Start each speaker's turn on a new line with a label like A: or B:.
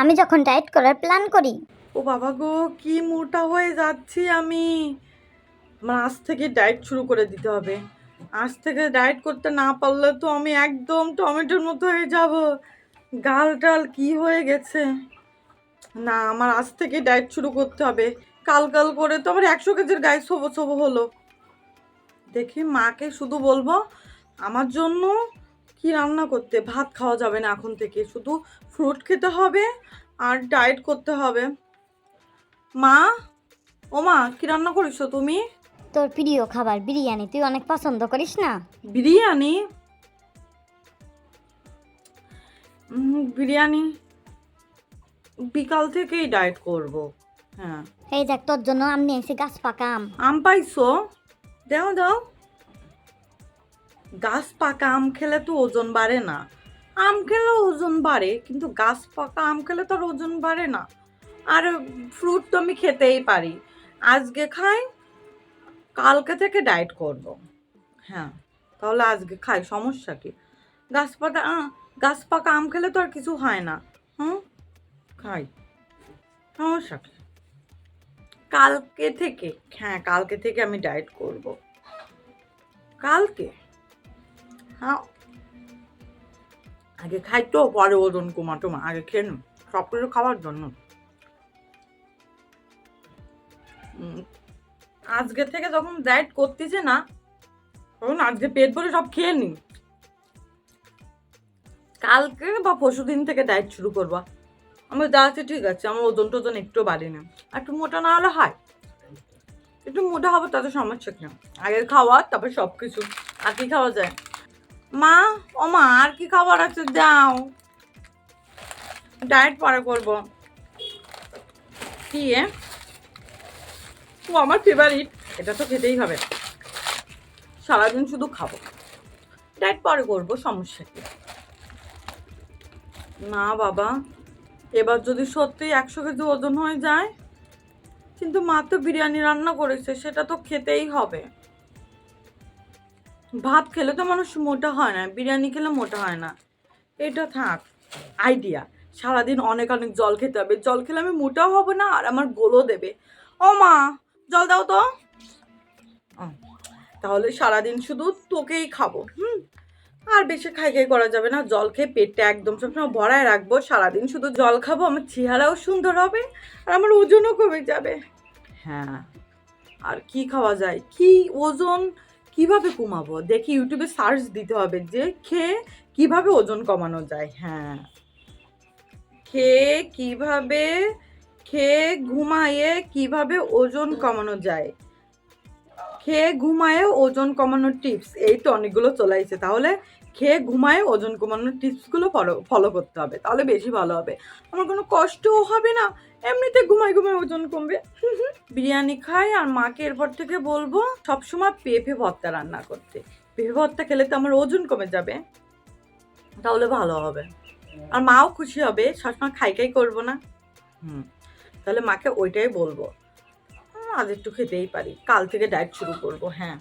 A: আমি যখন ডায়েট করার প্ল্যান করি।
B: ও বাবা গো, কি মোটা হয়ে যাচ্ছি আমি। আমার আজ থেকে ডায়েট শুরু করে দিতে হবে। আজ থেকে ডায়েট করতে না পারলে তো আমি একদম টমেটোর মতো হয়ে যাব। গাল টাল কি হয়ে গেছে? না, আমার আজ থেকে ডায়েট শুরু করতে হবে। কাল কাল করে তো আমার একশো কেজির গায়ে ছোবো ছোবো হলো। দেখি মাকে শুধু বলব, আমার জন্য কি রান্না করতে? ভাত খাওয়া যাবে না এখন থেকে। শুধু ফ্রুট খেতে হবে আর ডায়েট করতে হবে। মা? ও মা কি রান্না করেছ তুমি?
A: তোর প্রিয় খাবার বিরিয়ানি। তুই অনেক পছন্দ করিস না?
B: বিরিয়ানি? বিরিয়ানি বিকাল থেকেই ডায়েট করব। হ্যাঁ।
A: এই দেখ তোর জন্য আমি এসে গাছ পাকা আম।
B: আম পাইছো? দাও দাও। গাছ পাকা আম খেলে তো ওজন বাড়ে না। আম খেলে ওজন বাড়ে কিন্তু গাছ পাকা আম খেলে তো আর ওজন বাড়ে না। আর ফ্রুট তো আমি খেতেই পারি। আজকে খাই কালকে থেকে ডায়েট করব। হ্যাঁ তাহলে আজকে খাই সমস্যা কি? গাছ আহ, গাছ পাকা আম খেলে তো আর কিছু হয় না। হুম? খাই। সমস্যা কি? কালকে থেকে হ্যাঁ কালকে থেকে আমি ডায়েট করব। কালকে? হ্যাঁ আগে খাই তো পরে ওজন কমা টমা আগে খেয়ে নিন সব কিছু খাওয়ার জন্য। আজকে থেকে যখন ডায়েট করতেছে না, তখন আজকে পেট ভরে সব খেয়ে নিন কালকে বা পরশু দিন থেকে ডায়েট শুরু করব। আমি যা আছে ঠিক আছে, আমার ওজন টোজন একটু বাড়ি না একটু মোটা না হলে হয়। একটু মোটা হবে, তাতে সমস্যা কি? আগে খাওয়া, তারপর সব কিছু আর কি খাওয়া যায়? মা, ও মা, আর কি খাবার আছে? দাও ডায়েট পরে করব। কি? ও, আমার ফেভারিট এটা তো খেতেই হবে। সারাদিন শুধু খাব। ডায়েট পরে করব, সমস্যা কি? না বাবা, এবার যদি সত্যি একশো কেজি ওজন হয়ে যায়, কিন্তু মা তো বিরিয়ানি রান্না করেছে, সেটা তো খেতেই হবে। ভাত খেলে তো মানুষ মোটা হয় না, বিরিয়ানি খেলে মোটা হয় না। এটা থাক আইডিয়া সারাদিন অনেক অনেক জল খেতে হবে। জল খেলে আমি মোটাও হব না, আর আমার গোলও দেবে। ও মা, জল দাও তো। তাহলে সারাদিন শুধু তোকেই খাব, হুম? আর বেশি খাই খাই করা যাবে না। জল খেয়ে পেটটা একদম সবসময় ভরায় রাখব। সারাদিন শুধু জল খাব, আমার চেহারাও সুন্দর হবে, আর আমার ওজনও কমে যাবে। হ্যাঁ আর কি খাওয়া যায়? কি ওজন কীভাবে কমাবো? দেখি ইউটিউবে সার্চ দিতে হবে যে খেয়ে কীভাবে ওজন কমানো যায়। হ্যাঁ। খেয়ে কীভাবে খেয়ে ঘুমায়ে কীভাবে ওজন কমানো যায়। খেয়ে ঘুমায়ে ওজন কমানোর টিপস এই তো অনেকগুলো চলে তাহলে খেয়ে ঘুমায় ওজন কমানোর টিপসগুলো ফলো ফলো করতে হবে, তাহলে বেশি ভালো হবে। আমার কোনো কষ্টও হবে না, এমনিতে ঘুমায় ঘুমায় ওজন কমবে। বিরিয়ানি খাই আর মাকে এরপর থেকে বলব, সবসময় পেঁপে ভর্তা রান্না করতে। পেঁপে ভর্তা খেলে তো আমার ওজন কমে যাবে, তাহলে ভালো হবে। আর মাও খুশি হবে, সবসময় খাই খাই করব না। হুম, তাহলে মাকে ওইটাই বলব। আজ একটু খেতেই পারি, কাল থেকে ডায়েট শুরু করব হ্যাঁ।